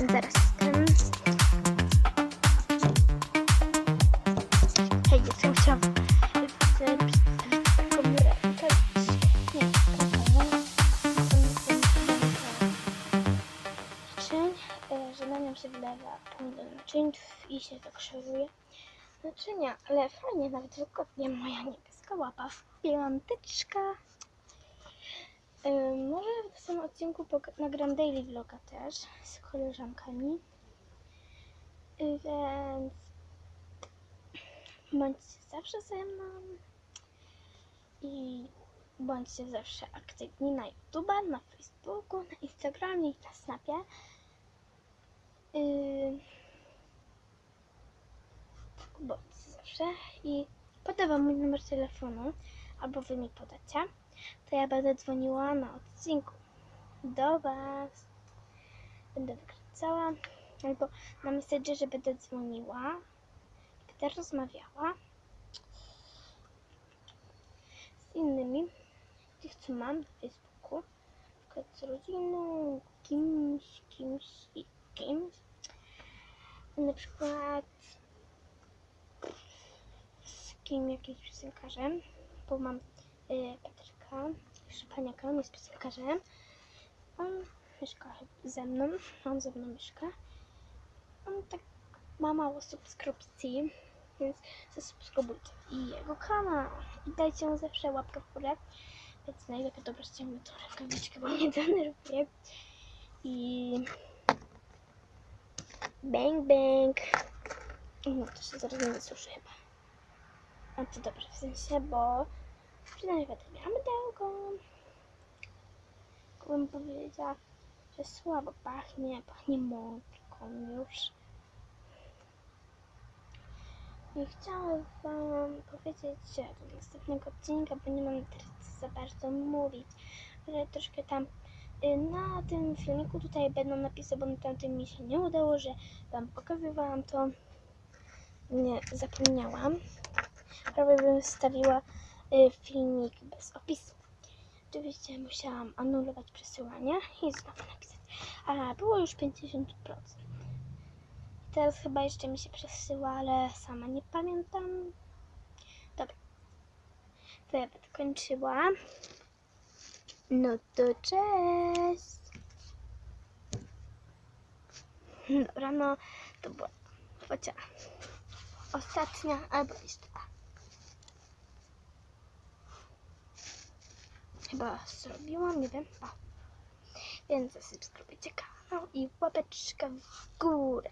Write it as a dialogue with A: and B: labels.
A: Zaraz jestem. Hej, dziewczyny, chciałam że na nią się wlewa pół do naczyń i się szaruje naczynia, ale fajnie, nawet wygodnie moja niebieska łapa w piąteczka. Ym, może w tym odcinku nagram daily vloga też z koleżankami. Y, Więc bądźcie zawsze ze mną i bądźcie zawsze aktywni na YouTube, na Facebooku, na Instagramie i na Snapie. Yy, bądźcie zawsze i podam wam mój numer telefonu, albo wy mi podacie, to ja będę dzwoniła na odcinku. Do was. Będę wykręcała, albo na Messengerze będę dzwoniła, będę rozmawiała z innymi, tych co mam na Facebooku, z rodziną, kimś, kimś i kimś. Na przykład z kim jakimś piosenkarzem, bo mam y, Patryka Szepaniaka, on jest piosenkarzem. On mieszka ze mną, on ze mną mieszka. On tak ma mało subskrypcji, więc zasubskrybujcie i jego kanał i dajcie mu zawsze łapkę w górę. Więc najlepiej dobrać mi tą rękawiczkę, bo mnie denerwuje. I bang bang. No to się zaraz nie wysuszy chyba. A to dobrze, w sensie, bo przynajmniej będę miała mydełko. Bym powiedziała, że słabo pachnie, pachnie mąką już. I chciałam wam powiedzieć, do następnego odcinka, bo nie mam teraz za bardzo mówić, że troszkę tam y, na tym filmiku tutaj będą napisy, bo na tamtym mi się nie udało, że wam pokazywałam to. Nie, zapomniałam. Prawie bym wstawiła y, filmik bez opisu. Oczywiście musiałam anulować przesyłanie i znowu napisać. A było już 50%. Teraz chyba jeszcze mi się przesyła, ale sama nie pamiętam. Dobra. To ja będę kończyła. No to cześć. Dobra, no to była chociaż ostatnia albo jeszcze. Chyba zrobiłam, nie wiem. O. Więc zasubskrybujcie kanał i łapeczka w górę.